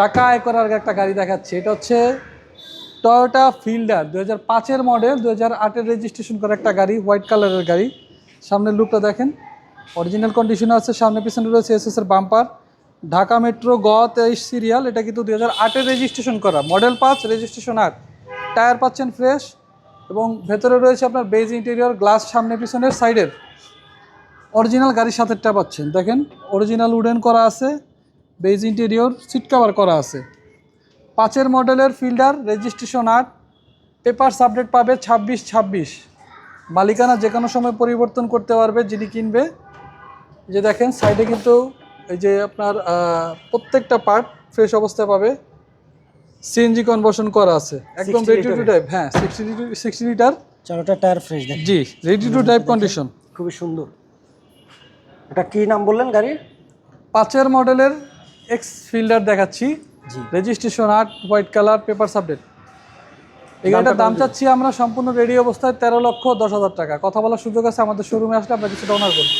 টাকা আয় করার একটা গাড়ি দেখাচ্ছে। এটা হচ্ছে টয়োটা ফিল্ডার দু হাজার পাঁচের মডেল দু হাজার আটের রেজিস্ট্রেশন করা একটা গাড়ি হোয়াইট কালারের গাড়ি। সামনের লুকটা দেখেন। অরিজিনাল কন্ডিশনে আছে, সামনে পিছনে রয়েছে এস এর বাম্পার ঢাকা মেট্রো গ তেইশ সিরিয়াল এটা কিন্তু দু হাজার আটের রেজিস্ট্রেশন করা। মডেল পাঁচ রেজিস্ট্রেশন আট। টায়ার পাচ্ছেন ফ্রেশ এবং ভেতরে রয়েছে আপনার বেজ ইন্টেরিয়র গ্লাস সামনে পিছনের সাইডের অরিজিনাল গাড়ির সাথেরটা পাচ্ছেন। দেখেন অরিজিনাল উডেন করা আছে। বেজ ইন্টেরিয়র সিট কভার করা আছে। পাঁচের মডেলের ফিল্ডার রেজিস্ট্রেশন আট পেপার আপডেট পাবে ছাব্বিশ ছাব্বিশ। মালিকানা যে কোনো সময় পরিবর্তন করতে পারবে যিনি কিনবে। যে দেখেন সাইডে কিন্তু এই যে আপনার প্রত্যেকটা পার্ট ফ্রেশ অবস্থায় পাবে। সিএনজি কনভার্সন করা আছে। একদম রেডি টু। ড্রাইভ হ্যাঁ সিক্সটি সিক্সটি লিটার চারোটা টায়ার ফ্রেশ জি রেডি টু ড্রাইভ কন্ডিশন খুবই সুন্দর। এটা কি নাম বললেন গাড়ির? পাঁচের মডেলের এক্স ফিল্ডার দেখাচ্ছি। জি। রেজিস্ট্রেশন আর্ট হোয়াইট কালার পেপার সাবডেট এই গাড়িটার দাম চাচ্ছি আমরা সম্পূর্ণ রেডি অবস্থায় তেরো লক্ষ দশ হাজার টাকা। কথা বলার সুযোগ আছে আমাদের শোরুমে আসলে আমরা কিছুটা অনার করব।